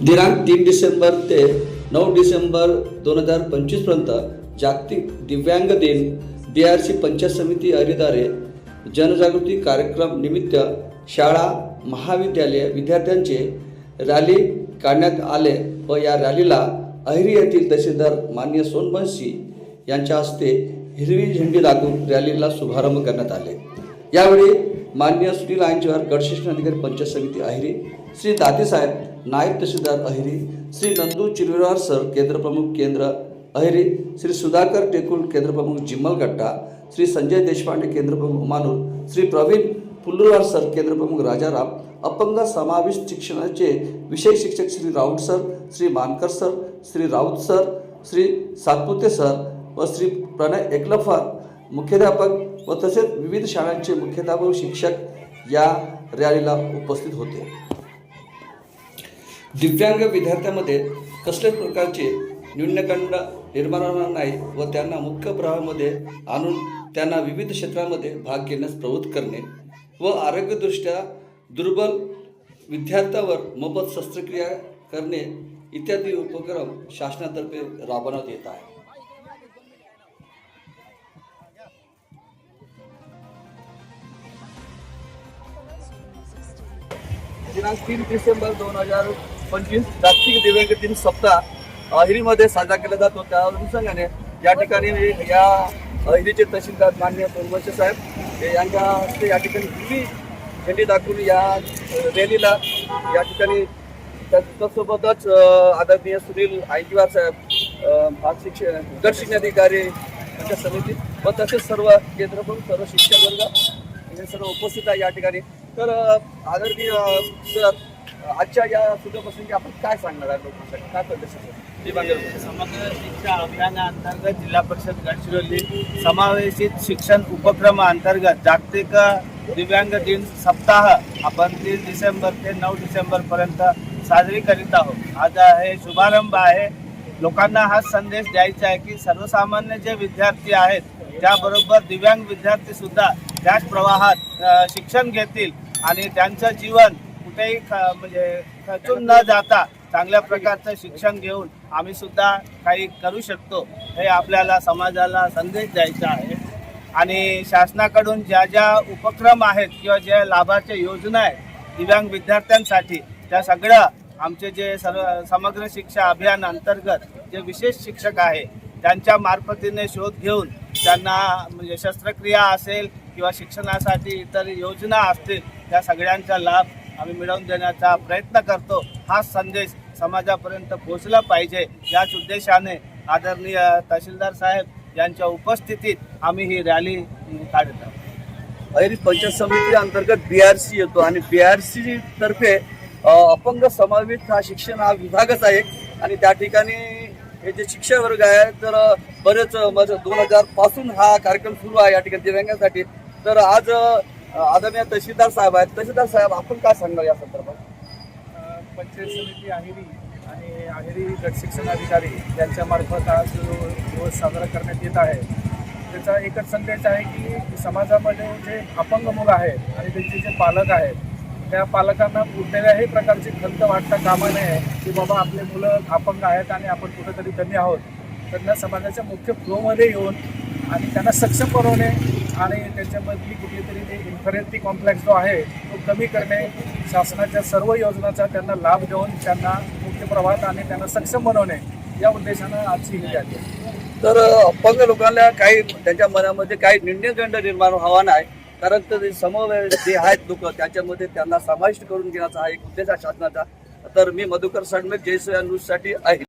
दिनांक तीन डिसेंबर ते नऊ डिसेंबर दोन हजार पंचवीसपर्यंत जागतिक दिव्यांग दिन बी आर सी पंचायत समिती हरिद्वारे जनजागृती कार्यक्रम निमित्त शाळा महाविद्यालय विद्यार्थ्यांचे रॅली काढण्यात आले व या रॅलीला अहिरी येथील तहसीलदार मान्य सोनवंशी यांच्या हस्ते हिरवी झेंडी लागून रॅलीला शुभारंभ करण्यात आले. यावेळी मान्य सुनील आंचवार गडशिक्षण अधिकारी पंचायत समिती अहिरी श्री दातेसाहेब नायब तहसीलदार अहिरी श्री नंदू चिरविरार सर केंद्रप्रमुख केंद्र अहिरी श्री सुधाकर टेकुल केंद्रप्रमुख जिम्मलगट्टा श्री संजय देशपांडे केंद्रप्रमुख उमानूर श्री प्रवीण पुल्लुवार सर केंद्रप्रमुख राजाराम अपंग समाविष्ट शिक्षणाचे विषय शिक्षक Shri Raut sir Shri Mankar sir Shri Raut sir Shri Satpute sir व श्री प्रणय एकलफर मुख्याध्यापक व तसेच विविध शाळांचे मुख्याध्यापक शिक्षक या रॅलीला उपस्थित होते. दिव्यांग विद्यार्थ्यांमध्ये कसल्याच प्रकारचे न्यूनगंड निर्माण होणार नाही व त्यांना मुख्य प्रवाहामध्ये आणून त्यांना विविध क्षेत्रामध्ये भाग घेण्यास प्रवृत्त करणे व आरोग्यदृष्ट्या दुर्बल विद्यार्थ्यावर मोफत शस्त्रक्रिया करणे इत्यादी उपक्रम शासनातर्फे राबवण्यात येत आहे. दिनांक तीन डिसेंबर दोन हजार पंचवीस जागतिक दिव्यांग दिन सप्ताह अहिरीमध्ये साजरा केला जातो. त्या अनुषंगाने या ठिकाणी या अहिरीचे तहसीलदार मान्य सोनवंश साहेब यांच्या हस्ते या ठिकाणी हिरवी झेंडी दाखवून या रॅलीला या ठिकाणी त्यासोबतच आदरणीय सुनील आयजीवार साहेब भाग शिक्षण गट अधिकारी यांच्या समिती व तसेच सर्व केंद्रप्रमुख सर्व शिक्षक वर्ग हे सर्व उपस्थित आहे या ठिकाणी. तर आदरणीय सर आजच्या या सुद्धापासून आपण काय सांगणार आहे लोकांसाठी? काय करते समग्र शिक्षा अभियानाअंतर्गत जिल्हा परिषद गडचिरोली समावेशित शिक्षण उपक्रमाअंतर्गत जागतिक दिव्यांग दिन सप्ताह आपण तीन डिसेंबर ते नऊ डिसेंबर पर्यंत साजरी करीत आहोत. आज हे शुभारंभ आहे. लोकांना हा संदेश द्यायचा आहे की सर्वसामान्य जे विद्यार्थी आहेत त्याबरोबर दिव्यांग विद्यार्थी सुद्धा त्याच प्रवाहात शिक्षण घेतील. आणि त्यांचं जीवन कुठेही म्हणजे खचून न जाता चांगल्या प्रकारचं शिक्षण घेऊन आम्ही सुद्धा काही करू शकतो हे आपल्याला समाजाला संदेश द्यायचा आहे. आणि शासनाकडून ज्या ज्या उपक्रम आहेत किंवा ज्या लाभाच्या योजना आहेत दिव्यांग विद्यार्थ्यांसाठी त्या सगळं आमचे जे सर्व समग्र शिक्षा अभियान अंतर्गत जे विशेष शिक्षक आहे त्यांच्या मार्फतीने शोध घेऊन त्यांना म्हणजे शस्त्रक्रिया असेल किंवा शिक्षणासाठी इतर योजना असतील त्या सगळ्यांचा लाभ आम्ही मिळवून देण्याचा प्रयत्न करतो. हा संदेश समाजापर्यंत पोहोचला पाहिजे. याच उद्देशाने आदरणीय तहसीलदार साहेब यांच्या उपस्थितीत आम्ही ही रॅली काढत आहोत. अहिरी पंचायत समिती अंतर्गत बी आर सी येतो आणि बी आर सी तर्फे अपंग समावित हा शिक्षण हा विभागच आहे. आणि त्या ठिकाणी हे जे शिक्षक वर्ग आहे तर बरेच माझं दोन हजारपासून हा कार्यक्रम सुरू आहे या ठिकाणी दिव्यांगांसाठी. तर आज आदरणीय तहसीलदार साहेब आहेत. तहसीलदार साहेब आपण काय सांगणार या संदर्भात? पंचायत समिती आहेरी आणि आहेरी गट शिक्षण अधिकारी यांच्यामार्फत आज दिवस साजरा करण्यात येत आहे त्याचा एकच संदेश आहे की समाजामध्ये जे अपंग मुलं आहेत आणि त्यांचे जे पालक आहेत त्या पालकांना कुठल्याही प्रकारची खंत वाटता कामा नये की बाबा आपले मुलं अपंग आहेत आणि आपण कुठेतरी धन्य आहोत. त्यांना समाजाच्या मुख्य फ्लोमध्ये येऊन आणि त्यांना सक्षम बनवणे आणि त्याच्यामधली कुठली तरी ते इन्फरेन्टी कॉम्प्लेक्स जो आहे तो कमी करणे शासनाच्या सर्व योजनाचा त्यांना लाभ देऊन त्यांना मुख्य प्रवाहात आणि त्यांना सक्षम बनवणे या उद्देशानं आजची ही आहे. तर अपंग लोकांना काही त्यांच्या मनामध्ये काही निर्णयदंड निर्माण व्हावा नाही कारण तर समोर जे आहेत लोक त्याच्यामध्ये त्यांना समाविष्ट करून घेण्याचा हा एक उद्देश आहे शासनाचा तर मी मधुकर साडमे जयसूया न्यूजसाठी आहे